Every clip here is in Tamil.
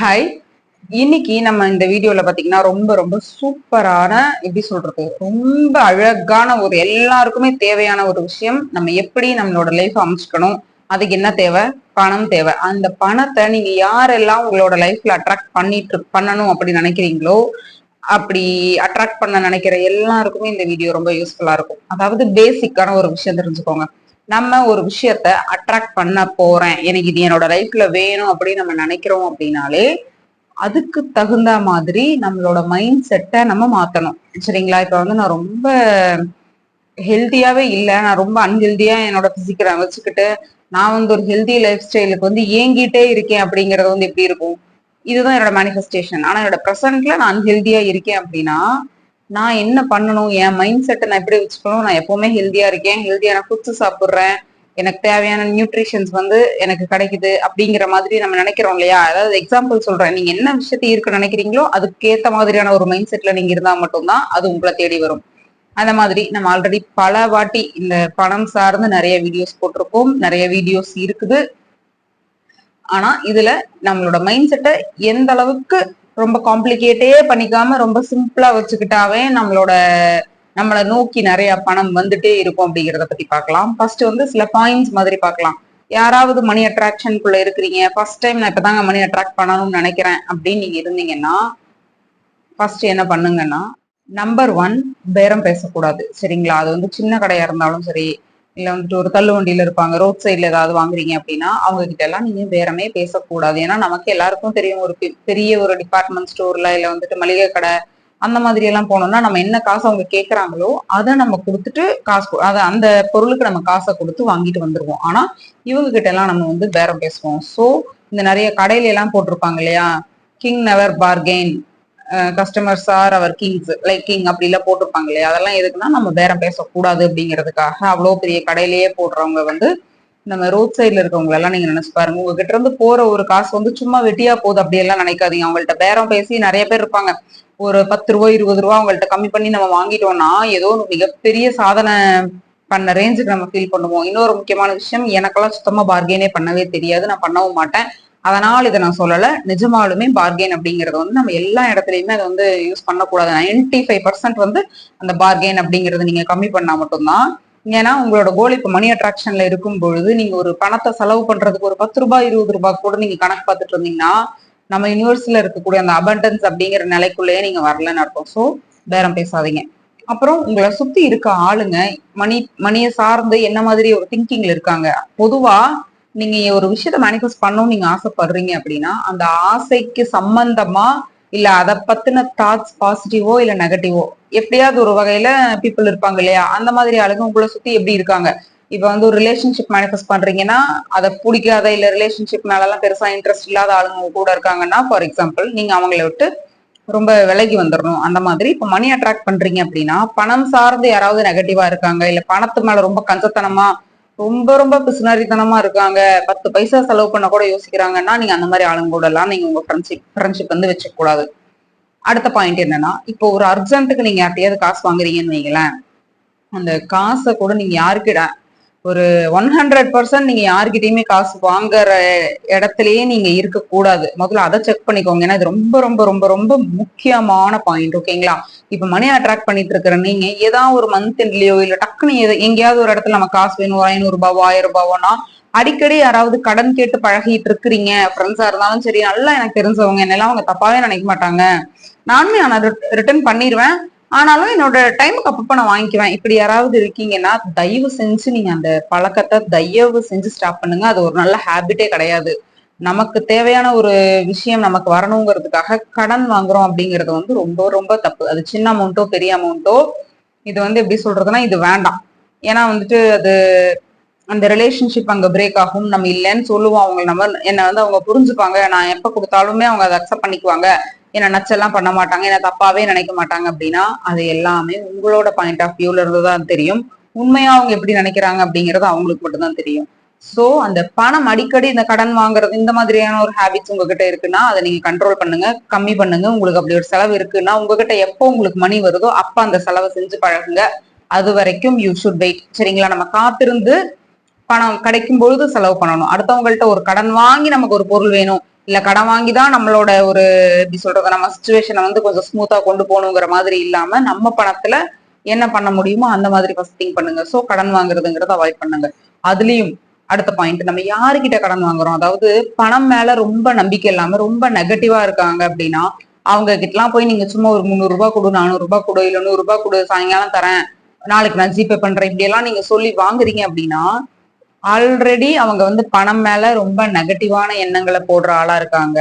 ஹாய் இன்னைக்கு நம்ம இந்த வீடியோல பாத்தீங்கன்னா ரொம்ப ரொம்ப சூப்பரான எப்படி சொல்றது ரொம்ப அழகான ஒரு எல்லாருக்குமே தேவையான ஒரு விஷயம். நம்ம எப்படி நம்மளோட லைஃப் அமைச்சுக்கணும் அதுக்கு என்ன தேவை? பணம் தேவை. அந்த பணத்தை நீங்க யாரெல்லாம் உங்களோட லைஃப்ல அட்ராக்ட் பண்ணிட்டு பண்ணணும் அப்படி நினைக்கிறீங்களோ அப்படி அட்ராக்ட் பண்ண நினைக்கிற எல்லாருக்குமே இந்த வீடியோ ரொம்ப யூஸ்ஃபுல்லா இருக்கும். அதாவது பேசிக்கான ஒரு விஷயம் தெரிஞ்சுக்கோங்க. நம்ம ஒரு விஷயத்த அட்ராக்ட் பண்ண போறேன். எனக்கு இது என்னோட லைஃப்ல வேணும் அப்படின்னு நம்ம நினைக்கிறோம் அப்படின்னாலே அதுக்கு தகுந்த மாதிரி நம்மளோட மைண்ட் செட்டை நம்ம மாத்தணும். சரிங்களா? இப்ப வந்து நான் ரொம்ப ஹெல்த்தியாவே இல்லை. நான் ரொம்ப அன்ஹெல்தியா என்னோட பிசிக்கலை வச்சுக்கிட்டு நான் வந்து ஒரு ஹெல்தி லைஃப் ஸ்டைலுக்கு வந்து ஏங்கிட்டே இருக்கேன் அப்படிங்கறது வந்து எப்படி இருக்கும்? இதுதான் என்னோட மேனிஃபெஸ்டேஷன் ஆனா என்னோட ப்ரெசென்ட்ல நான் அன்ஹெல்தியா இருக்கேன் அப்படின்னா நான் என்ன பண்ணணும்? என் மைண்ட் செட்டை நான் எப்படி வச்சுக்கணும்? நான் எப்பவுமே ஹெல்தியா இருக்கேன். ஹெல்தியான ஃபுட்ஸ் சாப்பிட்றேன். எனக்கு தேவையான நியூட்ரிஷன்ஸ் வந்து எனக்கு கிடைக்குது அப்படிங்கிற மாதிரி நம்ம நினைக்கிறோம் இல்லையா? அதாவது எக்ஸாம்பிள் சொல்றேன். நீங்க என்ன விஷயத்த இருக்க நினைக்கிறீங்களோ அதுக்கேத்த மாதிரியான ஒரு மைண்ட் செட்ல நீங்க இருந்தா மட்டும்தான் அது உங்களை தேடி வரும். அந்த மாதிரி நம்ம ஆல்ரெடி பல வாட்டி இந்த பணம் சார்ந்து நிறைய வீடியோஸ் போட்டிருக்கோம். நிறைய வீடியோஸ் இருக்குது. ஆனா இதுல நம்மளோட மைண்ட் செட்டை எந்த அளவுக்கு ரொம்ப காம்ப்ளிகேட்டே பண்ணிக்காம ரொம்ப சிம்பிளா வச்சுக்கிட்டாவே நம்மளோட நம்மளை நோக்கி நிறைய பணம் வந்துட்டே இருக்கும் அப்படிங்கிறத பத்தி பார்க்கலாம். ஃபர்ஸ்ட் வந்து சில பாயிண்ட்ஸ் மாதிரி பார்க்கலாம். யாராவது மணி அட்ராக்ஷனுக்குள்ள இருக்கிறீங்க. ஃபர்ஸ்ட் டைம் நான் இப்பதாங்க மணி அட்ராக்ட் பண்ணணும்னு நினைக்கிறேன் அப்படின்னு நீங்க இருந்தீங்கன்னா ஃபர்ஸ்ட் என்ன பண்ணுங்கன்னா நம்பர் ஒன் பேரம் பேசக்கூடாது. சரிங்களா? அது வந்து சின்ன கடையா இருந்தாலும் சரி இல்ல வந்துட்டு ஒரு தள்ளு வண்டியில இருப்பாங்க. ரோட் சைட்ல ஏதாவது வாங்குறீங்க அப்படின்னா அவங்க கிட்ட எல்லாம் நீங்க பேரமே பேசக்கூடாது. ஏன்னா நமக்கு எல்லாருக்கும் தெரியும். ஒரு பெரிய ஒரு டிபார்ட்மெண்ட் ஸ்டோர்ல இல்ல வந்துட்டு மளிகை கடை அந்த மாதிரி எல்லாம் போனோம்னா நம்ம என்ன காசு அவங்க கேட்கறாங்களோ அதை நம்ம கொடுத்துட்டு காசு அதை அந்த பொருளுக்கு நம்ம காசை கொடுத்து வாங்கிட்டு வந்துருவோம். ஆனா இவங்க கிட்ட எல்லாம் நம்ம வந்து பேரம் பேசுவோம். ஸோ இந்த நிறைய கடையில எல்லாம் போட்டிருப்பாங்க இல்லையா? King never bargain customers are our kings like king அப்படிலாம் போட்டிருப்பாங்க இல்லையா அதெல்லாம் எதுக்குன்னா நம்ம பேரம் பேசக்கூடாது அப்படிங்கிறதுக்காக. அவ்வளோ பெரிய கடையிலேயே போடுறவங்க வந்து நம்ம ரோட் சைட்ல இருக்கவங்க எல்லாம் நீங்க நினைச்சு பாருங்க. உங்ககிட்ட இருந்து போற ஒரு காசு வந்து சும்மா வெட்டியா போகுது அப்படி எல்லாம் நினைக்காதீங்க. அவங்கள்ட்ட பேரம் பேசி நிறைய பேர் இருப்பாங்க. ஒரு பத்து ரூபா இருபது ரூபா அவங்கள்ட்ட கம்மி பண்ணி நம்ம வாங்கிட்டோம்னா ஏதோ ஒரு மிகப்பெரிய சாதனை பண்ண ரேஞ்சுக்கு நம்ம ஃபீல் பண்ணுவோம். இன்னொரு முக்கியமான விஷயம் எனக்கெல்லாம் சுத்தமா பார்கெனே பண்ணவே தெரியாது. நான் பண்ணவும் மாட்டேன். அதனால் இதை நான் சொல்லலை. நிஜமாலுமே பார்கெயின் அப்படிங்கறது வந்து நம்ம எல்லா இடத்துலையுமே அதை வந்து யூஸ் பண்ணக்கூடாது. நைன்டி ஃபைவ் பர்சன்ட் வந்து அந்த பார்கெயின் அப்படிங்கிறது நீங்க கம்மி பண்ணா மட்டும்தான். ஏன்னா உங்களோட கோல் இப்போ மணி அட்ராக்ஷன்ல இருக்கும் பொழுது நீங்க ஒரு பணத்தை செலவு பண்றதுக்கு ஒரு பத்து ரூபாய் இருபது ரூபாய் கூட நீங்க கணக்கு பார்த்துட்டு இருந்தீங்கன்னா நம்ம யூனிவர்ஸ்ல இருக்கக்கூடிய அந்த அபண்டன்ஸ் அப்படிங்கிற நிலைக்குள்ளேயே நீங்க வரலன்னு அர்த்தம். ஸோ பேரம் பேசாதீங்க. அப்புறம் உங்களை சுத்தி இருக்க ஆளுங்க மணி மணியை சார்ந்து என்ன மாதிரி ஒரு திங்கிங்ல இருக்காங்க? பொதுவா நீங்க ஒரு விஷயத்த மேனிஃபெஸ்ட் பண்ணணும்னு நீங்க ஆசைப்படுறீங்க அப்படின்னா அந்த ஆசைக்கு சம்பந்தமா இல்ல அதை பத்தின தாட்ஸ் பாசிட்டிவோ இல்ல நெகட்டிவோ எப்படியாவது ஒரு வகையில பீப்புள் இருப்பாங்க இல்லையா? அந்த மாதிரி ஆளுங்க உங்களை சுத்தி எப்படி இருக்காங்க? இப்ப வந்து ஒரு ரிலேஷன்ஷிப் மேனிஃபெஸ்ட் பண்றீங்கன்னா அதை பிடிக்காத இல்ல ரிலேஷன்ஷிப் மேலலாம் பெருசா இன்ட்ரெஸ்ட் இல்லாத ஆளுங்க கூட இருக்காங்கன்னா ஃபார் எக்ஸாம்பிள் நீங்க அவங்கள விட்டு ரொம்ப விலகி வந்துடணும் அந்த மாதிரி இப்ப மணி அட்ராக்ட் பண்றீங்க அப்படின்னா பணம் சார்ந்து யாராவது நெகட்டிவா இருக்காங்க இல்ல பணத்து மேல ரொம்ப கஞ்சத்தனமா ரொம்ப ரொம்ப பிசுனாரித்தனமா இருக்காங்க. பத்து பைசா செலவு பண்ண கூட யோசிக்கிறாங்கன்னா நீங்க அந்த மாதிரி ஆளுங்க கூட எல்லாம் நீங்க உங்க ஃப்ரெண்ட்ஷிப் ஃப்ரெண்ட்ஷிப் வந்து வச்சுக்க கூடாது. அடுத்த பாயிண்ட் என்னன்னா இப்போ ஒரு அர்ஜென்ட்டுக்கு நீங்க யார்ட்டையாவது காசு வாங்குறீங்கன்னு வைங்களேன் அந்த காசை கூட நீங்க யாருக்கிட ஒரு ஒன் ஹண்ட்ரட் பர்சன்ட் நீங்க யாருக்கிட்டயுமே காசு வாங்குற இடத்துலயே நீங்க இருக்க கூடாது முதல்ல அதை செக் பண்ணிக்கோங்க. ஏன்னா இது ரொம்ப ரொம்ப ரொம்ப ரொம்ப முக்கியமான பாயிண்ட் ஓகேங்களா இப்ப மணி அட்ராக்ட் பண்ணிட்டு இருக்கிற நீங்க ஏதாவது ஒரு மந்த் எண்ட்லயோ இல்ல டக்குன்னு எங்கேயாவது ஒரு இடத்துல நம்ம காசு வேணும் ஒரு ஐநூறு ரூபாவோ ஆயிரம் ரூபாவோனா அடிக்கடி யாராவது கடன் கேட்டு பழகிட்டு இருக்கிறீங்க. ஃப்ரெண்ட்ஸா இருந்தாலும் சரி நல்லா எனக்கு தெரிஞ்சவங்க என்னெல்லாம் அவங்க தப்பாவே நினைக்க மாட்டாங்க. நானுமே நான் ரிட்டர்ன் பண்ணிடுவேன் ஆனாலும் என்னோட டைமுக்கு அப்பப்ப நான் வாங்கிக்குவேன். இப்படி யாராவது இருக்கீங்கன்னா தயவு செஞ்சு நீங்க அந்த பழக்கத்தை தயவு செஞ்சு ஸ்டாப் பண்ணுங்க. அது ஒரு நல்ல ஹேபிட்டே கிடையாது. நமக்கு தேவையான ஒரு விஷயம் நமக்கு வரணுங்கிறதுக்காக கடன் வாங்குறோம் அப்படிங்கிறது வந்து ரொம்ப ரொம்ப தப்பு. அது சின்ன அமௌண்ட்டோ பெரிய அமௌண்ட்டோ இது வந்து எப்படி சொல்றதுன்னா இது வேண்டாம். ஏன்னா வந்துட்டு அது அந்த ரிலேஷன்ஷிப் அங்க பிரேக் ஆகும். நம்ம இல்லைன்னு சொல்லுவோம். அவங்க நம்ம என்ன வந்து அவங்க புரிஞ்சுப்பாங்க. நான் எப்ப கொடுத்தாலுமே அவங்க அதை அக்செப்ட் பண்ணிக்குவாங்க. என்ன நச்செல்லாம் பண்ண மாட்டாங்க என்ன தப்பாவே நினைக்க மாட்டாங்க அப்படின்னா அது எல்லாமே உங்களோட பாயிண்ட் ஆஃப் வியூல இருந்து தான் தெரியும். உண்மையா அவங்க எப்படி நினைக்கிறாங்க அப்படிங்கறது அவங்களுக்கு மட்டும்தான் தெரியும். சோ அந்த பணம் அடிக்கடி இந்த கடன் வாங்குறது இந்த மாதிரியான ஒரு ஹேபிட்ஸ் உங்ககிட்ட இருக்குன்னா அதை நீங்க கண்ட்ரோல் பண்ணுங்க கம்மி பண்ணுங்க. உங்களுக்கு அப்படி ஒரு செலவு இருக்குன்னா உங்ககிட்ட எப்போ உங்களுக்கு மணி வருதோ அப்ப அந்த செலவை செஞ்சு பழகுங்க. அது வரைக்கும் யூ ஷுட் வெயிட் சரிங்களா? நம்ம காத்திருந்து பணம் கிடைக்கும் பொழுது செலவு பண்ணணும். அடுத்தவங்கள்ட்ட ஒரு கடன் வாங்கி நமக்கு ஒரு பொருள் வேணும். இல்ல கடன் வாங்கி தான் நம்மளோட ஒரு எப்படி சொல்றது நம்ம சுச்சுவேஷனை வந்து கொஞ்சம் ஸ்மூத்தா கொண்டு போகணுங்கிற மாதிரி இல்லாம நம்ம பணத்துல என்ன பண்ண முடியுமோ அந்த மாதிரி ஃபர்ஸ்ட் திங்க் பண்ணுங்க. சோ கடன் வாங்குறதுங்கிறத அவாய்ட் பண்ணுங்க. அதுலயும் அடுத்த பாயிண்ட் நம்ம யாருக்கிட்ட கடன் வாங்குறோம்? அதாவது பணம் மேல ரொம்ப நம்பிக்கை இல்லாம ரொம்ப நெகட்டிவா இருக்காங்க அப்படின்னா அவங்க கிட்டலாம் போய் நீங்க சும்மா ஒரு முந்நூறு ரூபாய் கொடு நானூறு ரூபாய் கொடு இல்ல நூறு ரூபாய் கொடு சாயங்காலம் தரேன் நாளைக்கு நான் ஜிபே பண்றேன் இப்படி எல்லாம் நீங்க சொல்லி வாங்குறீங்க அப்படின்னா ஆல்ரெடி அவங்க வந்து பணம் மேல ரொம்ப நெகட்டிவான எண்ணங்களை போடுற ஆளா இருக்காங்க.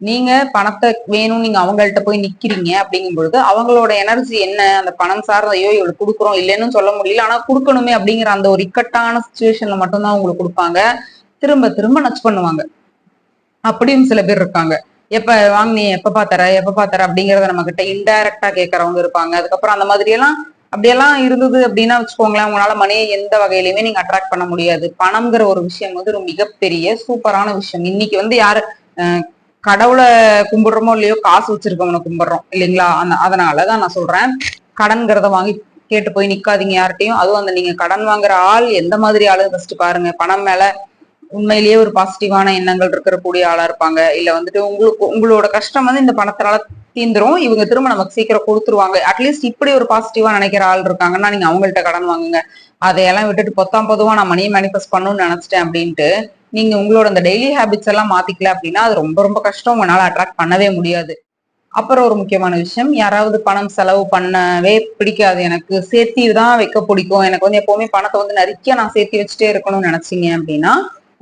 நீங்க பணத்தை வேணும் நீங்க அவங்கள்ட்ட போய் நிக்கிறீங்க அப்படிங்கும் பொழுது அவங்களோட எனர்ஜி என்ன? அந்த பணம் சார்ந்த ஐயோ இவ்வளவு கொடுக்குறோம் இல்லைன்னு சொல்ல முடியல. ஆனா கொடுக்கணுமே அப்படிங்கிற அந்த ஒரு இக்கட்டான சுச்சுவேஷன்ல மட்டும்தான் உங்களுக்கு கொடுப்பாங்க. திரும்ப திரும்ப நச்சு பண்ணுவாங்க. அப்படின்னு சில பேர் இருக்காங்க. எப்ப வாங்கினி எப்ப பாத்தர எப்ப பாத்தர அப்படிங்கறத நம்ம கிட்ட இன்டைரக்டா கேட்கறவங்க இருப்பாங்க. அதுக்கப்புறம் அந்த மாதிரி எல்லாம் அப்படியெல்லாம் இருந்தது அப்படின்னா வச்சுக்கோங்களேன் உங்களால மணியை எந்த வகையிலுமே நீங்க அட்ராக்ட் பண்ண முடியாது. பணம்ங்கிற ஒரு விஷயம் வந்து ஒரு மிகப்பெரிய சூப்பரான விஷயம். இன்னைக்கு வந்து யாரு கடவுளை கும்பிடுறோமோ இல்லையோ காசு வச்சிருக்கவனை கும்பிடுறோம் இல்லைங்களா? அந்த அதனாலதான் நான் சொல்றேன் கடன்கிறத வாங்கி கேட்டு போய் நிக்காதீங்க யார்கிட்டையும். அதுவும் அந்த நீங்க கடன் வாங்குற ஆள் எந்த மாதிரி ஆளு ஃபர்ஸ்ட் பாருங்க. பணம் மேல உண்மையிலேயே ஒரு பாசிட்டிவான எண்ணங்கள் இருக்கிற கூடிய ஆளா இருப்பாங்க. இல்ல வந்துட்டு உங்களுக்கு உங்களோட கஷ்டம் வந்து இந்த பணத்தினால தீந்துரும். இவங்க திரும்ப நமக்கு சீக்கிரம் கொடுத்துருவாங்க. அட்லீஸ்ட் இப்படி ஒரு பாசிட்டிவா நினைக்கிற ஆள் இருக்காங்கன்னா நீங்க அவங்கள்ட்ட கடன் வாங்குங்க. அதையெல்லாம் விட்டுட்டு பொத்தாம் பொதுவா நான் மணியை மேனிஃபெஸ்ட் பண்ணணும்னு நினைச்சிட்டேன் அப்படின்ட்டு நீங்க உங்களோட அந்த டெய்லி ஹேபிட்ஸ் எல்லாம் மாத்திக்கல அப்படின்னா அது ரொம்ப ரொம்ப கஷ்டம். உங்களால அட்ராக்ட் பண்ணவே முடியாது. அப்புறம் ஒரு முக்கியமான விஷயம் யாராவது பணம் செலவு பண்ணவே பிடிக்காது. எனக்கு சேர்த்தி தான் வைக்க பிடிக்கும். எனக்கு வந்து எப்பவுமே பணத்தை வந்து நிறைய நான் சேர்த்தி வச்சுட்டே இருக்கணும்னு நினைச்சீங்க அப்படின்னா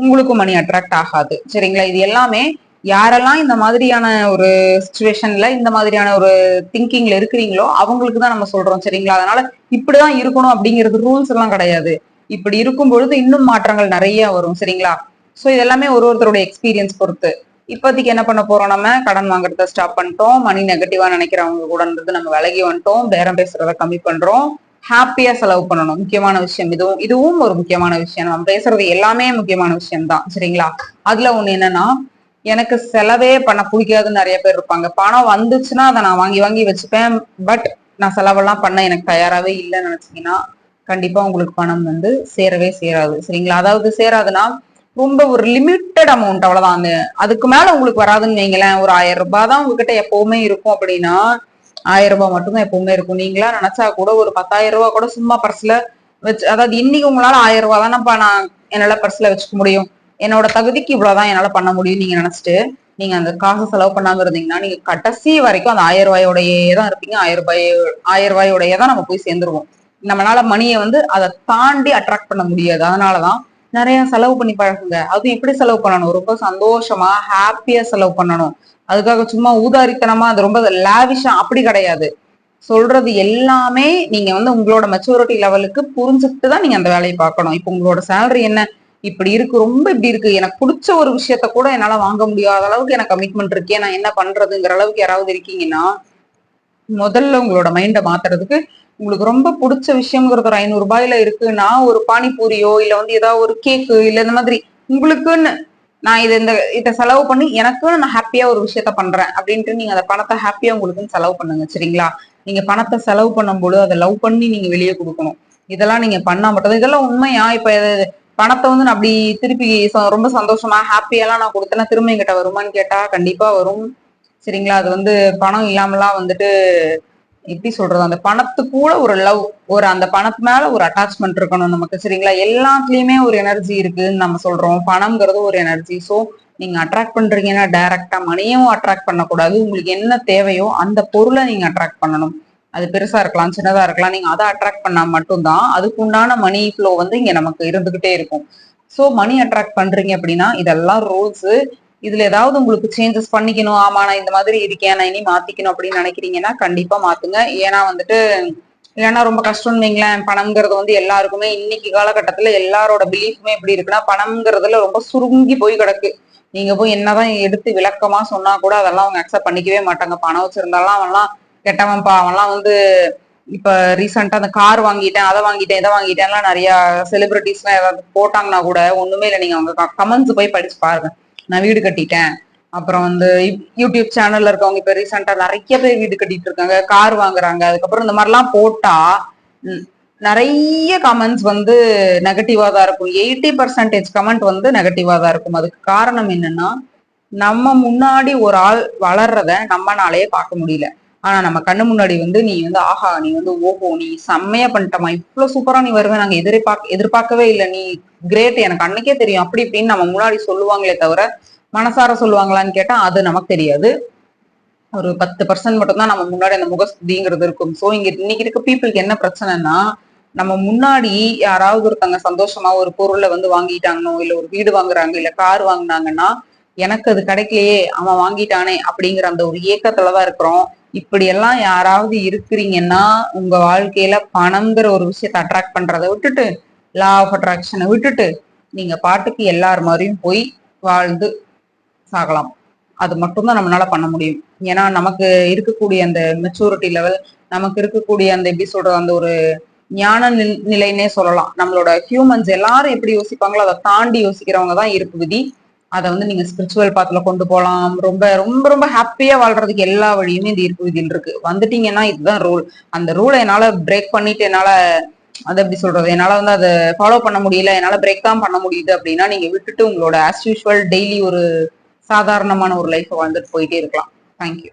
உங்களுக்கு மணி அட்ராக்ட் ஆகாது. சரிங்களா? இது எல்லாமே யாரெல்லாம் இந்த மாதிரியான ஒரு சுச்சுவேஷன்ல இந்த மாதிரியான ஒரு திங்கிங்ல இருக்கிறீங்களோ அவங்களுக்கு தான் நம்ம சொல்றோம் சரிங்களா? அதனால இப்படிதான் இருக்கணும் அப்படிங்கிறது ரூல்ஸ் எல்லாம் கிடையாது. இப்படி இருக்கும் பொழுது இன்னும் மாற்றங்கள் நிறைய வரும் சரிங்களா? சோ இதெல்லாமே ஒரு ஒருத்தருடைய எக்ஸ்பீரியன்ஸ் பொறுத்து. இப்போதைக்கு என்ன பண்ண போறோம் நம்ம? கடன் வாங்குறத ஸ்டாப் பண்ணிட்டோம். மணி நெகட்டிவா நினைக்கிறவங்க கூட நம்ம விலகி வந்துட்டோம். பேரம் பேசுறத கம்மி பண்றோம். ஹாப்பியா செலவு பண்ணணும். முக்கியமான விஷயம். இதுவும் இதுவும் ஒரு முக்கியமான விஷயம். நம்ம பேசுறது எல்லாமே முக்கியமான விஷயம் தான் சரிங்களா? அதுல ஒண்ணு என்னன்னா எனக்கு செலவே பண்ண பிடிக்காதுன்னு நிறைய பேர் இருப்பாங்க. பணம் வந்துச்சுன்னா அதை நான் வாங்கி வாங்கி வச்சுப்பேன். பட் நான் செலவெல்லாம் பண்ண எனக்கு தயாராகவே இல்லைன்னு நினச்சிங்கன்னா கண்டிப்பாக உங்களுக்கு பணம் வந்து சேரவே சேராது. சரிங்களா? அதாவது சேராதுன்னா ரொம்ப ஒரு லிமிட்டட் அமௌண்ட் அவ்வளவுதான். அந்த அதுக்கு மேல உங்களுக்கு வராதுன்னு வைங்களேன். ஒரு ஆயிரம் ரூபாய் தான் உங்ககிட்ட எப்பவுமே இருக்கும் அப்படின்னா ஆயிரம் ரூபாய் மட்டும்தான் எப்பவுமே இருக்கும். நீங்களா நினைச்சா கூட ஒரு பத்தாயிரம் ரூபாய் கூட சும்மா பர்ஸ்ல வச்சு அதாவது இன்னைக்கு உங்களால ஆயிரம் ரூபாய் தானப்பா நான் என்னால பர்ஸ்ல வச்சுக்க முடியும். என்னோட தகுதிக்கு இவ்வளவுதான் என்னால பண்ண முடியும் நீங்க நினைச்சிட்டு நீங்க அந்த காசு செலவு பண்ணாம இருந்தீங்கன்னா நீங்க கடைசி வரைக்கும் அந்த ஆயிரம் ரூபாயோடையே தான் இருப்பீங்க. ஆயிரம் ரூபாய் ஆயிரம் ரூபாயோடையே தான் நம்ம போய் சேர்ந்துருவோம். நம்மளால மணியை வந்து அதை தாண்டி அட்ராக்ட் பண்ண முடியாது. அதனாலதான் நிறைய செலவு பண்ணி பழகுங்க. அதுவும் எப்படி செலவு பண்ணணும். ரொம்ப சந்தோஷமா ஹாப்பியா செலவு பண்ணணும். அதுக்காக சும்மா ஊதாரித்தனமா அது ரொம்ப லாவிஷா அப்படி கிடையாது. சொல்றது எல்லாமே நீங்க வந்து உங்களோட மெச்சூரிட்டி லெவலுக்கு புரிஞ்சுட்டு தான் நீங்க அந்த வேலையை பார்க்கணும். இப்போ உங்களோட சேலரி என்ன? இப்படி இருக்கு ரொம்ப இப்படி இருக்கு எனக்கு பிடிச்ச ஒரு விஷயத்த கூட என்னால வாங்க முடியாத அளவுக்கு எனக்கு கமிட்மெண்ட் இருக்கே நான் என்ன பண்றதுங்கிற அளவுக்கு யாராவது இருக்கீங்கன்னா முதல்ல உங்களோட மைண்டை மாத்துறதுக்கு உங்களுக்கு ரொம்ப பிடிச்ச விஷயங்கிறது ஒரு ஐநூறு ரூபாயில இருக்குன்னா ஒரு பானிபூரியோ இல்ல வந்து ஏதாவது ஒரு கேக்கு இல்ல இந்த மாதிரி உங்களுக்குன்னு நான் இதை இந்த இதை செலவு பண்ணி எனக்குன்னு நான் ஹாப்பியா ஒரு விஷயத்த பண்றேன் அப்படின்ட்டு நீங்க அந்த பணத்தை ஹாப்பியா உங்களுக்குன்னு செலவு பண்ணுங்க சரிங்களா? நீங்க பணத்தை செலவு பண்ணும்போது அதை லவ் பண்ணி நீங்க வெளியே கொடுக்கணும். இதெல்லாம் நீங்க பண்ணா மட்டும் இதெல்லாம் உண்மையா? இப்ப பணத்தை வந்து நான் அப்படி திருப்பி ச- ரொம்ப சந்தோஷமா ஹாப்பியெல்லாம் நான் கொடுத்தேன்னா திரும்ப எங்கிட்ட வருமான்னு கேட்டா கண்டிப்பா வரும். சரிங்களா? அது வந்து பணம் இல்லாமலாம் வந்துட்டு எப்படி சொல்றது? அந்த பணத்துக்கு கூட ஒரு லவ் ஒரு அந்த பணத்து மேல ஒரு அட்டாச்மெண்ட் இருக்கணும் நமக்கு. சரிங்களா? எல்லாத்துலயுமே ஒரு எனர்ஜி இருக்குன்னு நம்ம சொல்றோம். பணம்ங்கிறது ஒரு எனர்ஜி சோ நீங்க அட்ராக்ட் பண்றீங்கன்னா டைரக்டா மணியும் அட்ராக்ட் பண்ணக்கூடாது. உங்களுக்கு என்ன தேவையோ அந்த பொருளை நீங்க அட்ராக்ட் பண்ணணும். அது பெருசா இருக்கலாம் சின்னதா இருக்கலாம். நீங்க அதை அட்ராக்ட் பண்ணா மட்டும்தான் அதுக்குண்டான மணி ஃப்ளோ வந்து இங்க நமக்கு இருந்துகிட்டே இருக்கும். சோ மணி அட்ராக்ட் பண்றீங்க அப்படின்னா இதெல்லாம் ரூல்ஸ் இதுல ஏதாவது உங்களுக்கு சேஞ்சஸ் பண்ணிக்கணும். ஆமா நான் இந்த மாதிரி இருக்கேன் நான் இனி மாத்திக்கணும் அப்படின்னு நினைக்கிறீங்கன்னா கண்டிப்பா மாத்துங்க. ஏன்னா வந்துட்டு இல்லைன்னா ரொம்ப கஷ்டம்னு வைங்களேன். பணம்ங்கிறது வந்து எல்லாருக்குமே இன்னைக்கு காலகட்டத்துல எல்லாரோட பிலீஃப்மே எப்படி இருக்குன்னா பணம்ங்கிறதுல ரொம்ப சுருங்கி போய் கிடக்கு. நீங்க போய் என்னதான் எடுத்து விளக்கமா சொன்னா கூட அதெல்லாம் அவங்க அக்செப்ட் பண்ணிக்கவே மாட்டாங்க. பணம் வச்சிருந்தாலும் அவன்லாம் கெட்டவன்ப்பா அவன்லாம் வந்து இப்ப ரீசெண்டா அந்த கார் வாங்கிட்டேன் அதை வாங்கிட்டேன் இதை வாங்கிட்டேன்லாம் நிறைய செலிபிரிட்டிஸ் எல்லாம் ஏதாவது போட்டாங்கன்னா கூட ஒண்ணுமே இல்லை. நீங்க அவங்க கமெண்ட்ஸ் போய் படிச்சு பாருங்க. நான் வீடு கட்டிட்டேன். அப்புறம் வந்து யூடியூப் சேனல்ல இருக்கவங்க இப்ப ரீசெண்டா நிறைய பேர் வீடு கட்டிட்டு இருக்காங்க கார் வாங்குறாங்க. அதுக்கப்புறம் இந்த மாதிரிலாம் போட்டா ம், நிறைய கமெண்ட்ஸ் வந்து நெகட்டிவா தான் இருக்கும். எயிட்டி பர்சன்டேஜ் கமெண்ட் வந்து நெகட்டிவா தான் இருக்கும். அதுக்கு காரணம் என்னன்னா நம்ம முன்னாடி ஒரு ஆள் வளர்றத நம்மனாலேயே பார்க்க முடியல. ஆனா நம்ம கண்ணு முன்னாடி வந்து நீ வந்து ஆஹா நீ வந்து ஓஹோ நீ செம்மையா பண்ணிட்டமா இவ்வளவு சூப்பரா நீ வருவே. நாங்க எதிர்பார்க்க எதிர்பார்க்கவே இல்லை. நீ கிரேட் எனக்கு அன்னைக்கே தெரியும். அப்படி இப்படின்னு நம்ம முன்னாடி சொல்லுவாங்களே தவிர மனசார சொல்லுவாங்களான்னு கேட்டா அது நமக்கு தெரியாது. ஒரு பத்து பர்சன்ட் மட்டும் தான் நம்ம முன்னாடி அந்த முகஸ்துதிங்கிறது இருக்கும். சோ இங்க இன்னைக்கு இருக்க பீப்புளுக்கு என்ன பிரச்சனைனா நம்ம முன்னாடி யாராவது ஒருத்தங்க சந்தோஷமா ஒரு பொருளை வந்து வாங்கிட்டாங்கனோ இல்ல ஒரு வீடு வாங்குறாங்க இல்ல கார் வாங்குனாங்கன்னா எனக்கு அது கிடைக்கலையே அவன் வாங்கிட்டானே அப்படிங்கிற அந்த ஒரு ஏக்கத்துலதான் இருக்கிறோம். இப்படியெல்லாம் யாராவது இருக்கிறீங்கன்னா உங்க வாழ்க்கையில பணம்ங்கிற ஒரு விஷயத்தை அட்ராக்ட் பண்றதை விட்டுட்டு லா ஆஃப் அட்ராக்ஷனை விட்டுட்டு நீங்க பாட்டுக்கு எல்லார் மாதிரியும் போய் வாழ்ந்து சாகலாம். அது மட்டும்தான் நம்மளால பண்ண முடியும். ஏன்னா நமக்கு இருக்கக்கூடிய அந்த மெச்சூரிட்டி லெவல் நமக்கு இருக்கக்கூடிய அந்த எப்படி சொல்றது அந்த ஒரு ஞான நிலைன்னே சொல்லலாம். நம்மளோட ஹியூமன்ஸ் எல்லாரும் எப்படி யோசிப்பாங்களோ அதை தாண்டி யோசிக்கிறவங்க தான் இருப்பு விதி. அதை வந்து நீங்க ஸ்பிரிச்சுவல் பாத்துல கொண்டு போகலாம் ரொம்ப ரொம்ப ரொம்ப ஹாப்பியா வாழ்றதுக்கு எல்லா வழியுமே இந்த ஈர்ப்பு விதியில் இருக்கு. வந்துட்டீங்கன்னா இதுதான் ரூல் அந்த ரூலை என்னால பிரேக் பண்ணிட்டு என்னால அதை எப்படி சொல்றது? என்னால வந்து அதை ஃபாலோ பண்ண முடியல என்னால பிரேக் தான் பண்ண முடியுது அப்படின்னா நீங்க விட்டுட்டு உங்களோட ஆஸ் யூஷுவல் டெய்லி ஒரு சாதாரணமான ஒரு லைஃப் வாழ்ந்துட்டு போயிட்டே இருக்கலாம். தேங்க்யூ